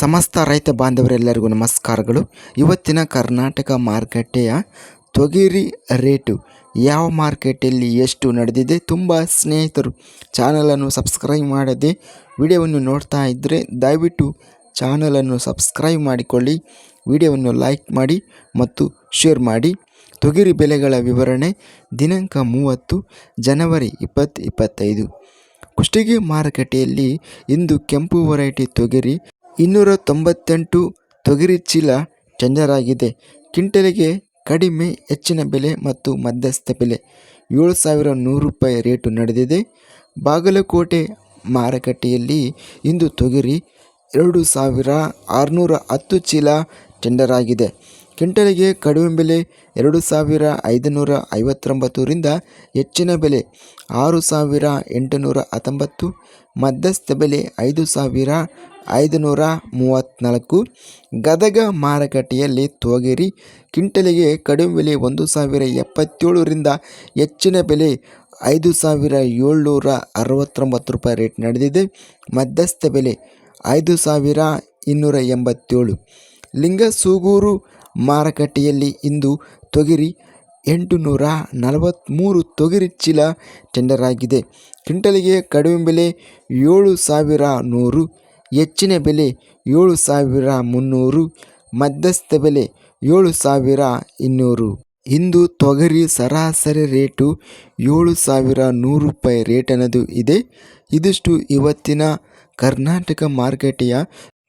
ಸಮಸ್ತ ರೈತ ಬಾಂಧವರೆಲ್ಲರಿಗೂ ನಮಸ್ಕಾರಗಳು. ಇವತ್ತಿನ ಕರ್ನಾಟಕ ಮಾರುಕಟ್ಟೆಯ ತೊಗರಿ ರೇಟು ಯಾವ ಮಾರ್ಕೆಟಲ್ಲಿ ಎಷ್ಟು ನಡೆದಿದೆ ತುಂಬ ಸ್ನೇಹಿತರು ಚಾನಲನ್ನು ಸಬ್ಸ್ಕ್ರೈಬ್ ಮಾಡದೆ ವಿಡಿಯೋವನ್ನು ನೋಡ್ತಾ ಇದ್ದರೆ ದಯವಿಟ್ಟು ಚಾನಲನ್ನು ಸಬ್ಸ್ಕ್ರೈಬ್ ಮಾಡಿಕೊಳ್ಳಿ, ವಿಡಿಯೋವನ್ನು ಲೈಕ್ ಮಾಡಿ ಮತ್ತು ಶೇರ್ ಮಾಡಿ. ತೊಗರಿ ಬೆಲೆಗಳ ವಿವರಣೆ ದಿನಾಂಕ ಮೂವತ್ತು ಜನವರಿ ಇಪ್ಪತ್ತು ಇಪ್ಪತ್ತೈದು. ಕುಷ್ಟಗಿ ಮಾರುಕಟ್ಟೆಯಲ್ಲಿ ಇಂದು ಕೆಂಪು ವೆರೈಟಿ ತೊಗರಿ ಇನ್ನೂರ ತೊಂಬತ್ತೆಂಟು ತೊಗರಿ ಚೀಲ ಟೆಂಡರ್ ಆಗಿದೆ ಕ್ವಿಂಟಲಿಗೆ ಕಡಿಮೆ, ಹೆಚ್ಚಿನ ಬೆಲೆ ಮತ್ತು ಮಧ್ಯಸ್ಥ ಬೆಲೆ. ಏಳು ಸಾವಿರ ನೂರು ರೂಪಾಯಿ ರೇಟು ನಡೆದಿದೆ. ಬಾಗಲಕೋಟೆ ಮಾರುಕಟ್ಟೆಯಲ್ಲಿ ಇಂದು ತೊಗರಿ ಎರಡು ಸಾವಿರ ಆರುನೂರ ಹತ್ತು ಚೀಲ ಟೆಂಡರ್ ಆಗಿದೆ ಕ್ವಿಂಟಲಿಗೆ ಕಡಿಮೆ ಬೆಲೆ ಎರಡು ಸಾವಿರ ಐದುನೂರ ಐವತ್ತೊಂಬತ್ತರಿಂದ ಹೆಚ್ಚಿನ ಬೆಲೆ ಆರು ಸಾವಿರ ಎಂಟುನೂರ ಹತ್ತೊಂಬತ್ತು, ಮಧ್ಯಸ್ಥ ಬೆಲೆ ಐದು ಸಾವಿರ ಐದುನೂರ ಮೂವತ್ತ್ನಾಲ್ಕು ಗದಗ ಮಾರುಕಟ್ಟೆಯಲ್ಲಿ ತೋಗೇರಿ, ಕ್ವಿಂಟಲಿಗೆ ಕಡಿಮೆ ಬೆಲೆ ಒಂದು ಸಾವಿರ ಎಪ್ಪತ್ತೇಳರಿಂದ ಹೆಚ್ಚಿನ ಬೆಲೆ ಐದು ಸಾವಿರ ಏಳ್ನೂರ ಅರವತ್ತೊಂಬತ್ತು ರೂಪಾಯಿ ರೇಟ್ ನಡೆದಿದೆ. ಮಧ್ಯಸ್ಥ ಬೆಲೆ ಐದು ಸಾವಿರ ಇನ್ನೂರ ಎಂಬತ್ತೇಳು. ಲಿಂಗಸೂಗೂರು ಮಾರುಕಟ್ಟೆಯಲ್ಲಿ ಇಂದು ತೊಗರಿ ಎಂಟು ನೂರ ನಲವತ್ತ್ಮೂರು ತೊಗರಿ ಚೀಲ ಟೆಂಡರ್ ಆಗಿದೆ ಕ್ವಿಂಟಲಿಗೆ ಕಡಿಮೆ ಬೆಲೆ ಏಳು ಸಾವಿರ ನೂರು, ಹೆಚ್ಚಿನ ಬೆಲೆ ಏಳು ಸಾವಿರ ಮುನ್ನೂರು, ಮಧ್ಯಸ್ಥ ಬೆಲೆ ಏಳು ಸಾವಿರ ಇನ್ನೂರು. ಇಂದು ತೊಗರಿ ಸರಾಸರಿ ರೇಟು ಏಳು ಸಾವಿರ ನೂರು ರೂಪಾಯಿ ರೇಟ್ ಅನ್ನೋದು ಇದೆ. ಇದಿಷ್ಟು ಇವತ್ತಿನ ಕರ್ನಾಟಕ ಮಾರುಕಟ್ಟೆಯ